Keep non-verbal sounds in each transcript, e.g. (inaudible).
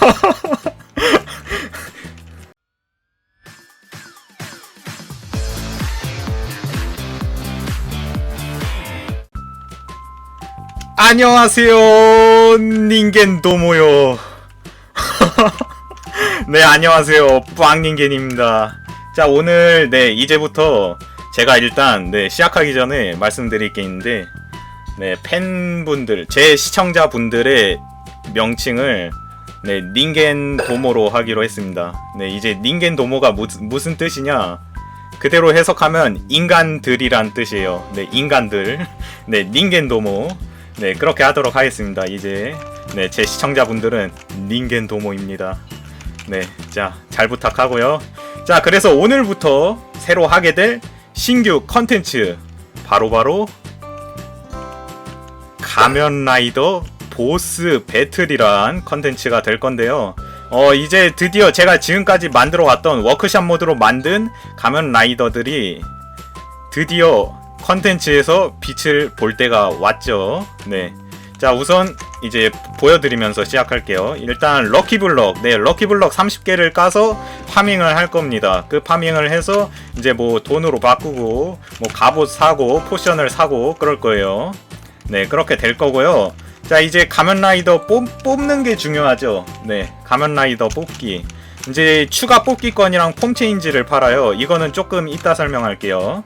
(laughs) 안녕하세요, 닌겐 도모요. (laughs) 네, 안녕하세요, 빵닌겐입니다. 자, 오늘 네 이제부터 제가 일단 네 시작하기 전에 말씀드릴 게 있는데, 네 팬분들, 제 시청자분들의 명칭을 네 닌겐 도모로 하기로 했습니다. 네 이제 닌겐 도모가 무슨 무슨 뜻이냐? 그대로 해석하면 인간들이란 뜻이에요. 네, 인간들. 네, 닌겐 도모. 네, 그렇게 하도록 하겠습니다. 이제 네, 제 시청자분들은 닌겐 도모입니다. 네, 자, 잘 부탁하고요. 자, 그래서 오늘부터 새로 하게 될 신규 컨텐츠 바로바로 가면 라이더 보스 배틀이란 컨텐츠가 될 건데요. 어, 이제 드디어 제가 지금까지 만들어 왔던 워크샵 모드로 만든 가면 라이더들이 드디어 컨텐츠에서 빛을 볼 때가 왔죠. 네. 자, 우선 이제 보여드리면서 시작할게요. 일단 럭키블럭, 네, 럭키블럭 30개를 까서 파밍을 할 겁니다. 그 파밍을 해서 이제 뭐 돈으로 바꾸고, 뭐 갑옷 사고, 포션을 사고, 그럴 거예요. 네, 그렇게 될 거고요. 자, 이제 가면라이더 뽑, 뽑는 게 중요하죠. 네, 가면라이더 뽑기. 이제 추가 뽑기권이랑 폼체인지를 팔아요. 이거는 조금 이따 설명할게요.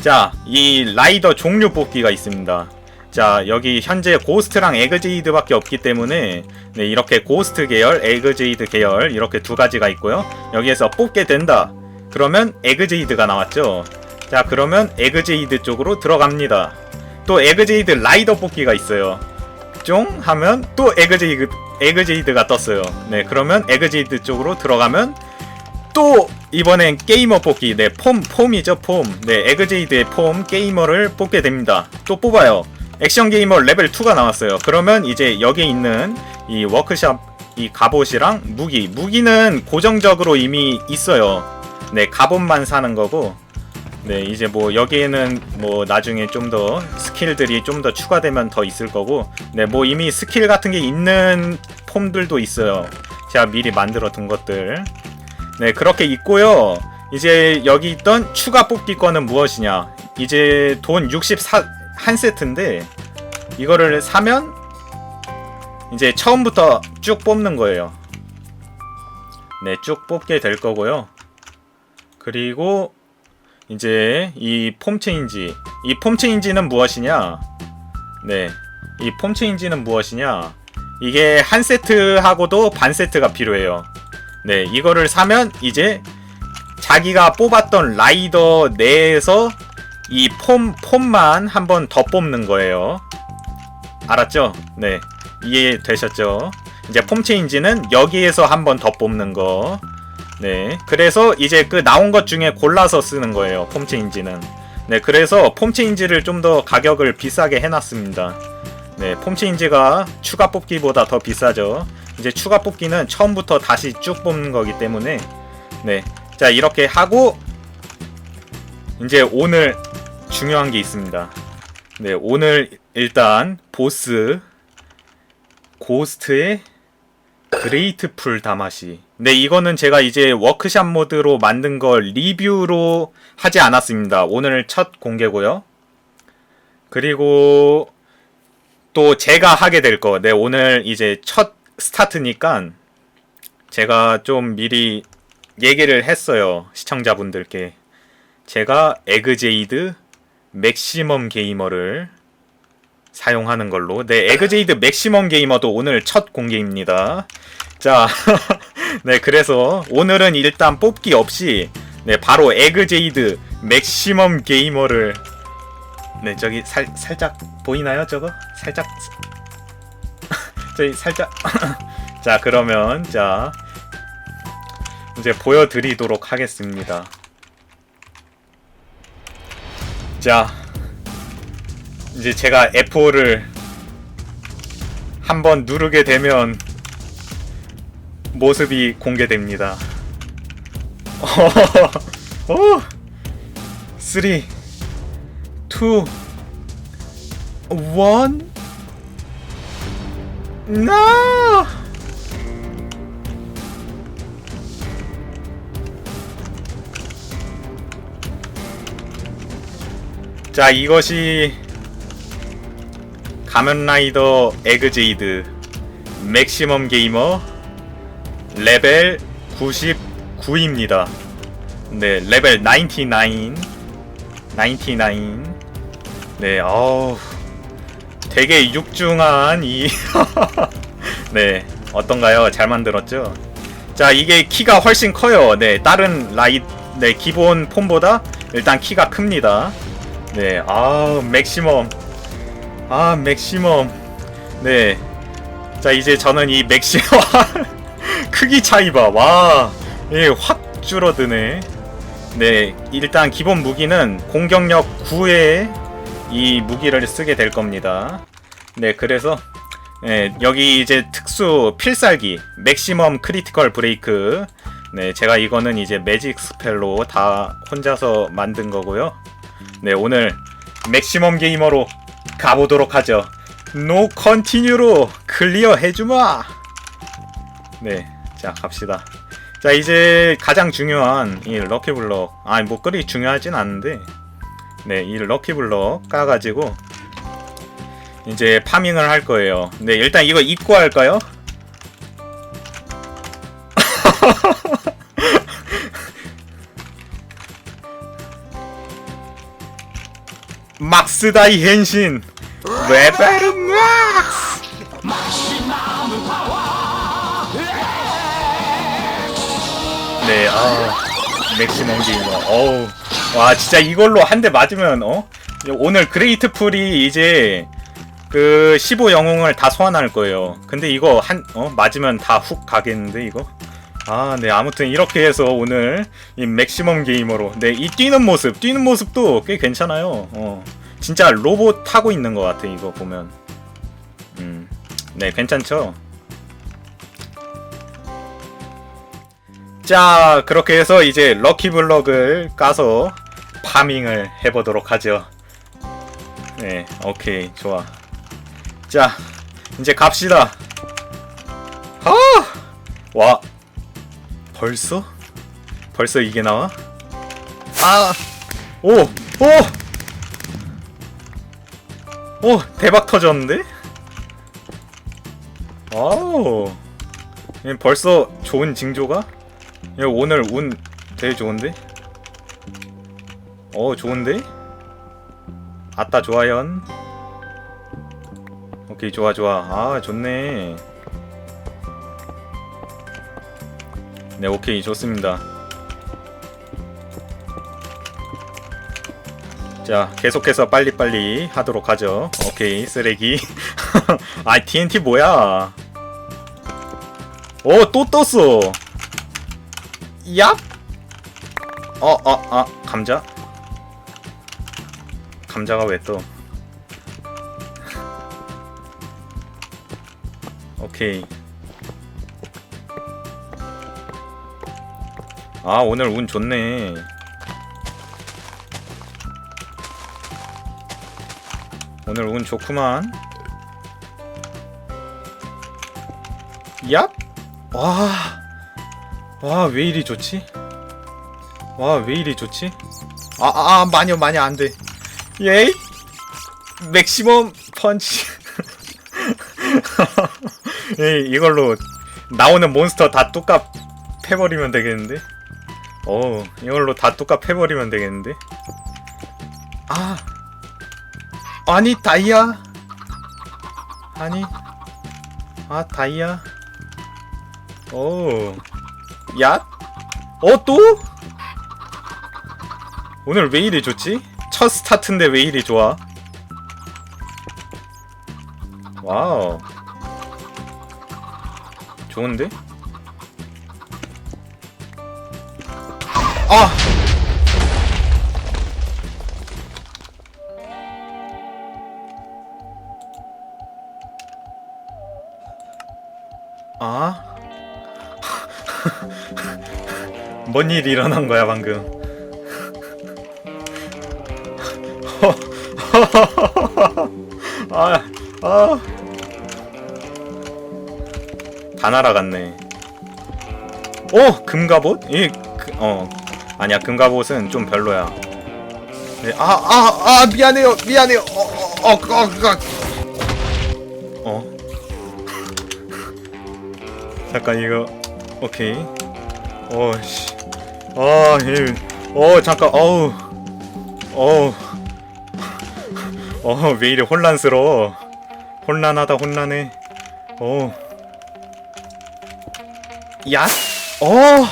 자, 이 라이더 종류 뽑기가 있습니다. 자, 여기 현재 고스트랑 에그제이드 밖에 없기 때문에 네, 이렇게 고스트 계열, 에그제이드 계열 이렇게 두 가지가 있고요. 여기에서 뽑게 된다. 그러면 에그제이드가 나왔죠. 자, 그러면 에그제이드 쪽으로 들어갑니다. 또 에그제이드 라이더 뽑기가 있어요. 쫑 하면 또 에그제이드 에그제이드가 떴어요. 네, 그러면 에그제이드 쪽으로 들어가면 또 이번엔 게이머 뽑기. 네 폼 폼이죠 폼. 네 에그제이드의 폼 게이머를 뽑게 됩니다. 또 뽑아요. 액션 게이머 레벨 2가 나왔어요. 그러면 이제 여기 있는 이 워크샵 이 갑옷이랑 무기. 무기는 고정적으로 이미 있어요. 네 갑옷만 사는 거고 네 이제 뭐 여기에는 뭐 나중에 좀 더 스킬들이 좀 더 추가되면 더 있을 거고 네 뭐 이미 스킬 같은 게 있는 폼들도 있어요 제가 미리 만들어 둔 것들 네, 그렇게 있고요. 이제 여기 있던 추가 뽑기 권은 무엇이냐? 이제 돈 64, 한 세트인데, 이거를 사면, 이제 처음부터 쭉 뽑는 거예요. 네, 쭉 뽑게 될 거고요. 그리고, 이제 이 폼 체인지. 이 폼 체인지는 무엇이냐? 네, 이 폼 체인지는 무엇이냐? 이게 한 세트하고도 반 세트가 필요해요. 네, 이거를 사면 이제 자기가 뽑았던 라이더 내에서 이 폼, 폼만 한 번 더 뽑는 거예요. 알았죠? 네. 이해되셨죠? 이제 폼 체인지는 여기에서 한 번 더 뽑는 거. 네. 그래서 이제 그 나온 것 중에 골라서 쓰는 거예요. 폼 체인지는. 네. 그래서 폼 체인지를 좀 더 가격을 비싸게 해놨습니다. 네. 폼 체인지가 추가 뽑기보다 더 비싸죠. 이제 추가 뽑기는 처음부터 다시 쭉 뽑는 거기 때문에 네. 자, 이렇게 하고 이제 오늘 중요한 게 있습니다. 네, 오늘 일단 보스 고스트의 그레이트 풀 다마시. 네, 이거는 제가 이제 워크샵 모드로 만든 걸 리뷰로 하지 않았습니다. 오늘 첫 공개고요. 그리고 또 제가 하게 될 거. 네, 오늘 이제 첫 스타트니까 제가 좀 미리 얘기를 했어요. 시청자분들께. 제가 에그제이드 맥시멈 게이머를 사용하는 걸로. 네, 에그제이드 맥시멈 게이머도 오늘 첫 공개입니다. 자, (laughs) 네, 그래서 오늘은 일단 뽑기 없이 네, 바로 에그제이드 맥시멈 게이머를 네, 저기 살, 살짝 보이나요, 저거? 살짝 (laughs) 저희 살짝 (laughs) 자 그러면 자 이제 보여드리도록 하겠습니다 자 이제 제가 F5를 한번 누르게 되면 모습이 공개됩니다. (laughs) 오! 3 2 1 No! 자, 이것이 가면라이더 에그제이드 맥시멈 게이머 레벨 99입니다. 네, 레벨 99. 99. 네, 어우. 되게 육중한 이 (laughs) 네, 어떤가요? 잘 만들었죠? 자, 이게 키가 훨씬 커요. 네, 다른 라이 네, 기본 폼보다 일단 키가 큽니다. 네, 아, 맥시멈. 아, 맥시멈. 네. 자, 이제 저는 이 맥시멈 (laughs) 크기 차이 봐. 와. 예, 확 줄어드네. 네, 일단 기본 무기는 공격력 9의 이 무기를 쓰게 될 겁니다. 네, 그래서 네, 여기 이제 특수 필살기 맥시멈 크리티컬 브레이크. 네, 제가 이거는 이제 매직 스펠로 다 혼자서 만든 거고요. 네, 오늘 맥시멈 게이머로 가보도록 하죠. 노 컨티뉴로 클리어 해주마. 네, 자 갑시다. 자 이제 가장 중요한 이 럭키블럭. 아니 뭐 그리 중요하진 않은데, 네, 이 럭키블럭 까가지고 이제 파밍을 할 거예요. 네, 일단 이거 입고 할까요? (laughs) 막스다이 hen신 레벨 막 네, 아 맥시멈 게이머 어우 와 진짜 이걸로 한 대 맞으면 어 오늘 그레이트 풀이 이제 그 15 영웅을 다 소환할 거예요. 근데 이거 한 어 맞으면 다 훅 가겠는데 이거? 아, 네 아무튼 이렇게 해서 오늘 이 맥시멈 게이머로 네 이 뛰는 모습, 뛰는 모습도 꽤 괜찮아요. 어. 진짜 로봇 타고 있는 것 같아 이거 보면. 음, 네 괜찮죠? 자 그렇게 해서 이제 럭키블럭을 까서 파밍을 해보도록 하죠. 네, 오케이 좋아. 자, 이제 갑시다. 아! 와. 벌써? 벌써 이게 나와? 아! 오! 오! 오! 대박 터졌는데? 얘 벌써 좋은 징조가? 얘 오늘 운 되게 좋은데? 어, 좋은데? 아따 좋아연. 오케이 좋아 좋아. 아 좋네. 네 오케이 좋습니다. 자 계속해서 빨리빨리 하도록 하죠. 오케이 쓰레기. (laughs) 아 TNT 뭐야? 오 또 떴어 얍 어어 어, 감자 감자가 왜떠 오케이. 아, 오늘 운 좋네. 오늘 운 좋구만. 얍! 와. 와, 왜 이리 좋지? 와, 왜 이리 좋지? 아, 아, 아 많이, 많이 안 돼. 예이! 맥시멈 펀치. 이, 이걸로 나오는 몬스터 다 뚜까 패버리면 되겠는데? 어 이걸로 다 뚜까 패버리면 되겠는데? 아 아니 다이아 아니 아 다이아 오 야? 어 또? 오늘 왜 이리 좋지? 첫 스타트인데 왜 이리 좋아? 와우 좋은데? 아! 아? 뭔 일이 일어난 거야 방금 아, 아. 다 날아갔네. 오! 금갑옷? 이, 그, 어. 아니야, 금갑옷은 좀 별로야. 네, 아, 아, 아, 미안해요, 미안해요. 어, 어, 어, 어, 어. 어. 잠깐 이거, 오케이. 어, 씨. 아, 예. 어, 잠깐, 어우, 어우, (laughs) 어, 왜 이래 혼란스러워. 혼란하다, 혼란해. 어. 야, 어.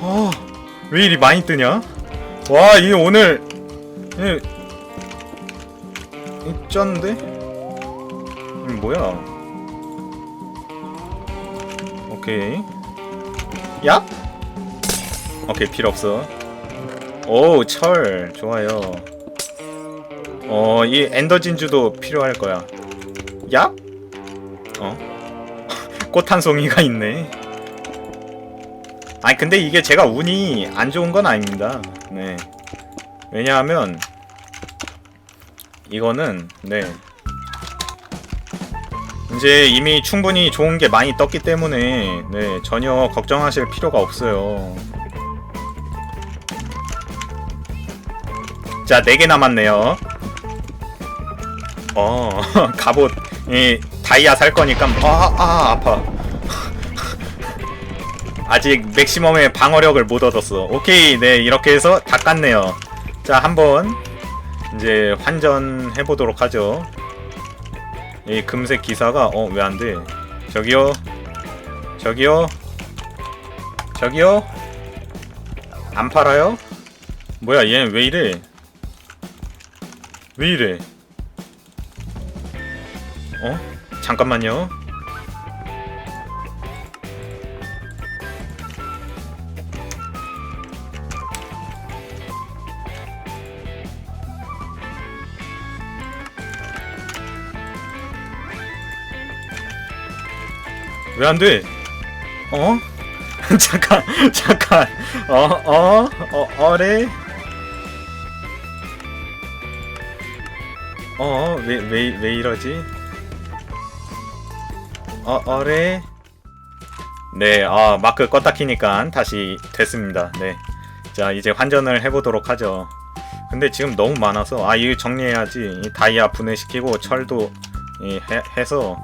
어. 왜 이리 많이 뜨냐? 와, 이 오늘 이 쩐데? 이 뭐야? 오케이. 야? 오케이, 필요 없어. 오, 철. 좋아요. 어, 이 엔더 진주도 필요할 거야. 야? 어? 꽃 한 송이가 있네. 아니 근데 이게 제가 운이 안 좋은 건 아닙니다. 네. 왜냐하면 이거는 네. 이제 이미 충분히 좋은 게 많이 떴기 때문에 네, 전혀 걱정하실 필요가 없어요. 자, 4개 남았네요. 어, (laughs) 갑옷 이 다이아 살 거니까 아, 아, 아파. 아직 맥시멈의 방어력을 못 얻었어. 오케이, 네 이렇게 해서 다 깠네요. 자, 한번 이제 환전해 보도록 하죠. 이 금색 기사가 어 왜 안 돼? 저기요, 저기요, 저기요. 안 팔아요? 뭐야, 얘는 왜 이래? 왜 이래? 어? 잠깐만요. 왜 안 돼? 어? (laughs) 잠깐, 잠깐. 어, 어, 어, 어래? 어, 왜, 왜, 왜 이러지? 어, 어래? 네, 아, 마크 껐다 키니까 다시 됐습니다. 네. 자, 이제 환전을 해보도록 하죠. 근데 지금 너무 많아서, 아, 이거 정리해야지. 이 다이아 분해시키고, 철도, 이, 해, 해서,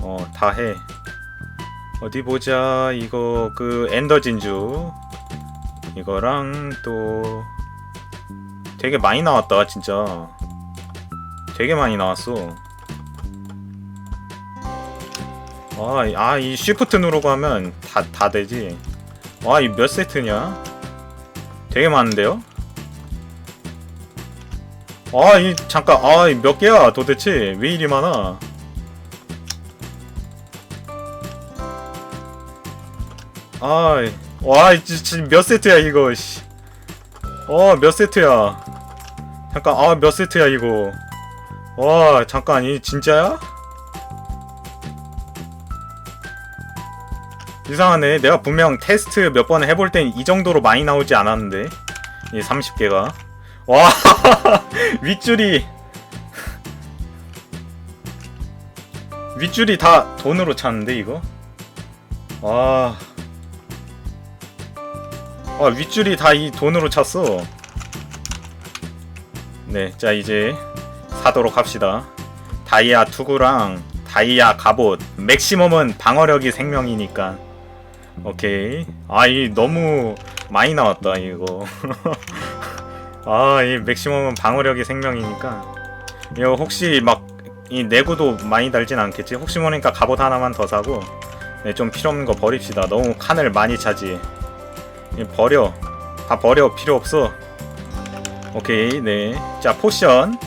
어, 다 해. 어디 보자. 이거, 그, 엔더 진주. 이거랑 또, 되게 많이 나왔다, 진짜. 되게 많이 나왔어. 아, 이- 아, 이 쉬프트 누르고 하면 다, 다 되지. 와, 이 몇 세트냐? 되게 많은데요? 아, 이, 잠깐, 아, 이 몇 개야, 도대체? 왜 이리 많아? 아, 이- 와, 지금 몇 세트야, 이거, 씨. 어, 몇 세트야. 잠깐, 아, 몇 세트야, 이거. 와, 잠깐, 이 진짜야? 이상하네. 내가 분명 테스트 몇 번 해볼 땐 이 정도로 많이 나오지 않았는데. 이 30개가. 와, (laughs) 윗줄이. 윗줄이 다 돈으로 찼는데, 이거? 와. 와, 윗줄이 다 이 돈으로 찼어. 네, 자, 이제 사도록 합시다. 다이아 투구랑 다이아 갑옷. 맥시멈은 방어력이 생명이니까. 오케이. 아, 이 너무 많이 나왔다, 이거. (laughs) 아, 이 맥시멈은 방어력이 생명이니까. 이거 혹시 막, 이 내구도 많이 달진 않겠지? 혹시 모르니까 갑옷 하나만 더 사고, 네, 좀 필요 없는 거 버립시다. 너무 칸을 많이 차지. 이 버려. 다 버려. 필요 없어. 오케이, 네. 자, 포션.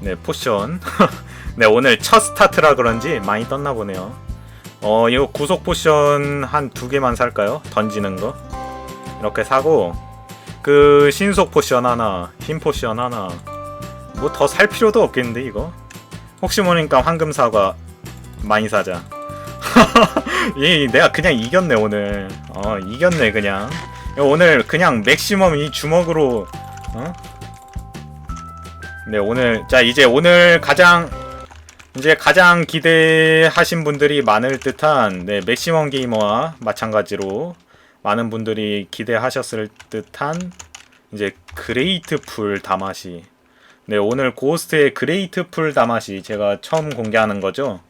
네, 포션. (laughs) 네, 오늘 첫 스타트라 그런지 많이 떴나 보네요. 어, 이거 구속 포션 한 두 개만 살까요? 던지는 거. 이렇게 사고, 그, 신속 포션 하나, 흰 포션 하나. 뭐 더 살 필요도 없겠는데, 이거? 혹시 모르니까 황금 사과 많이 사자. (laughs) 이, 내가 그냥 이겼네, 오늘. 어, 이겼네, 그냥. 오늘 그냥 맥시멈 이 주먹으로, 어? 네, 오늘, 자, 이제 오늘 가장, 이제 가장 기대하신 분들이 많을 듯한 네, 맥시멈 게이머와 마찬가지로 많은 분들이 기대하셨을 듯한 이제 그레이트 풀 다마시. 네, 오늘 고스트의 그레이트 풀 다마시 제가 처음 공개하는 거죠.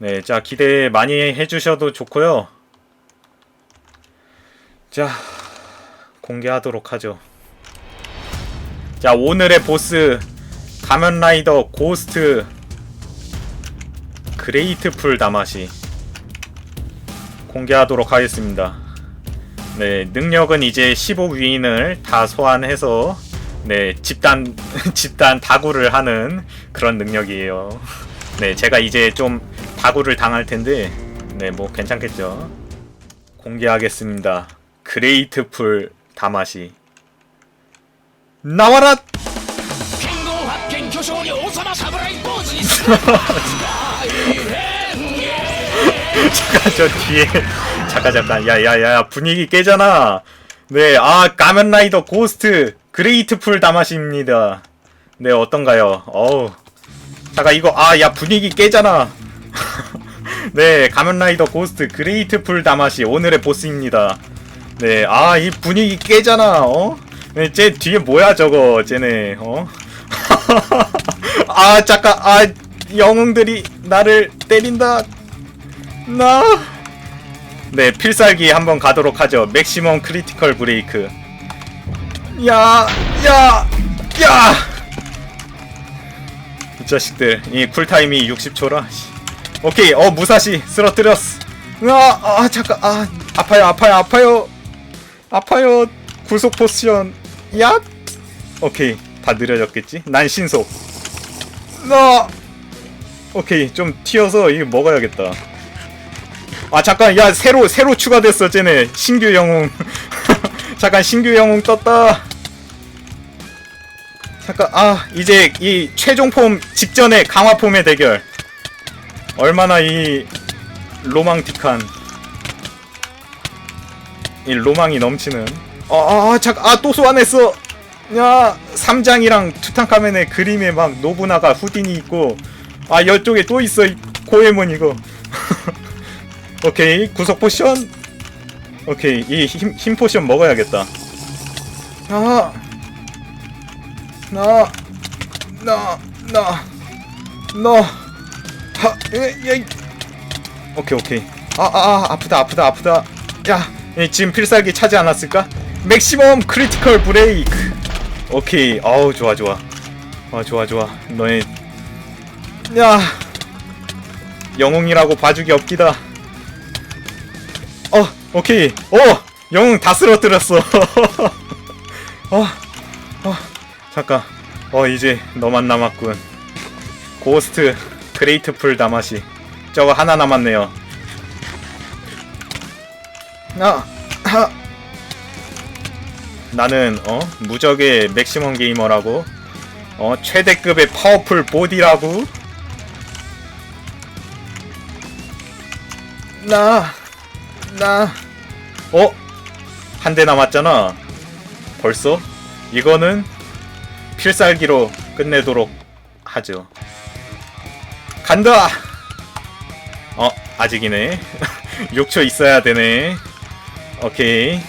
네, 자, 기대 많이 해주셔도 좋고요. 자, 공개하도록 하죠. 자, 오늘의 보스 가면라이더 고스트 그레이트풀 다마시 공개하도록 하겠습니다. 네, 능력은 이제 15위인을 다 소환해서 네, 집단 (laughs) 집단 다구를 하는 그런 능력이에요. 네, 제가 이제 좀 바구를 당할 텐데 네 뭐 괜찮겠죠. 공개하겠습니다. 그레이트풀 다마시 나와라! (laughs) 잠깐 저 뒤에 (laughs) 잠깐 잠깐. 야야야 분위기 깨잖아. 네아 가면라이더 고스트 그레이트풀 다마시입니다. 네 어떤가요? 어우. 잠깐 이거 아 야 분위기 깨잖아. 네 가면라이더 고스트 그레이트풀 다마시 오늘의 보스입니다 네 아 이 분위기 깨잖아 어? 네, 쟤 뒤에 뭐야 저거 쟤네 어? (laughs) 아 잠깐 아 영웅들이 나를 때린다 나. 네, 필살기 한번 가도록 하죠. 맥시멈 크리티컬 브레이크. 야, 야, 야! 이 자식들, 이 쿨타임이 60초라. 오케이, 어, 무사시, 쓰러뜨렸어. 아, 아, 잠깐, 아, 아파요, 아파요, 아파요. 아파요. 구속 포션. 야! 오케이, 다 느려졌겠지? 난 신속. 나! 오케이, 좀 튀어서 이거 먹어야겠다. 아 잠깐 야 새로 새로 추가됐어 쟤네 신규 영웅 (laughs) 잠깐 신규 영웅 떴다 잠깐 아 이제 이 최종 폼 직전에 강화 폼의 대결 얼마나 이 로망틱한 이 로망이 넘치는. 아, 아아또 소환했어. 야 삼장이랑 투탕카멘의 그림에 막 노부나가 후딘이 있고 아 이쪽에 또 있어 이 고에몬 이거. (laughs) 오케이 구속 포션. 오케이 이 힘 힘 포션 먹어야겠다. 아, 나나 나 나 나 하 오케이 오케이. 아 아 아, 아프다 아프다 아프다. 야 이, 지금 필살기 차지 않았을까? 맥시멈 크리티컬 브레이크 오케이. 어우 좋아 좋아. 아 좋아 좋아. 너의 야 영웅이라고 봐주기 없기다. 어, 오케이. 어, 영웅 다 쓰러뜨렸어. (laughs) 어, 어, 잠깐. 어, 이제 너만 남았군. 고스트 그레이트풀 다마시. 저거 하나 남았네요. 아, 하. 나는 어 무적의 맥시멈 게이머라고. 어 최대급의 파워풀 보디라고. 나. 나. 어? 한 대 남았잖아. 벌써? 이거는 필살기로 끝내도록 하죠. 간다! 어, 아직이네. (laughs) 6초 있어야 되네. 오케이.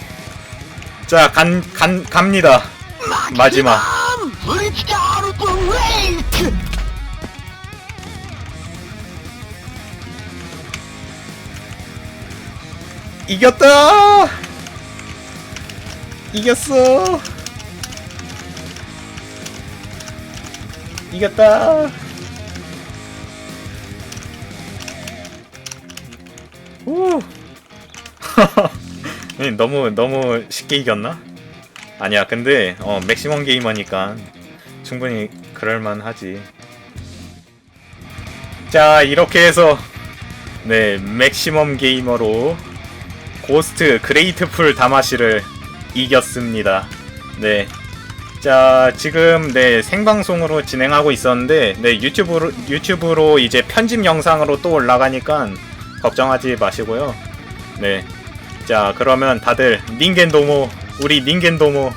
자, 간, 간, 갑니다. 마지막. 이겼다! 이겼어! 이겼다! 오! 네, (laughs) 너무 너무 쉽게 이겼나? 아니야 근데 어 맥시멈 게이머니까 충분히 그럴만 하지 자 이렇게 해서 네 맥시멈 게이머로 고스트 그레이트풀 다마시를 이겼습니다. 네. 자, 지금 네, 생방송으로 진행하고 있었는데 네, 유튜브로 유튜브로 이제 편집 영상으로 또 올라가니까 걱정하지 마시고요. 네. 자, 그러면 다들 닌겐도모 우리 닌겐도모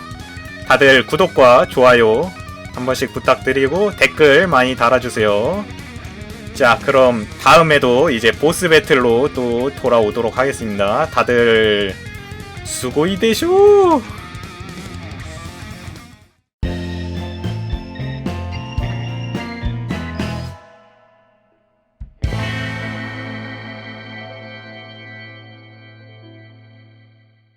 다들 구독과 좋아요 한 번씩 부탁드리고 댓글 많이 달아주세요. 자, 그럼 다음에도 이제 보스 배틀로 또 돌아오도록 하겠습니다. 다들 수고이 되쇼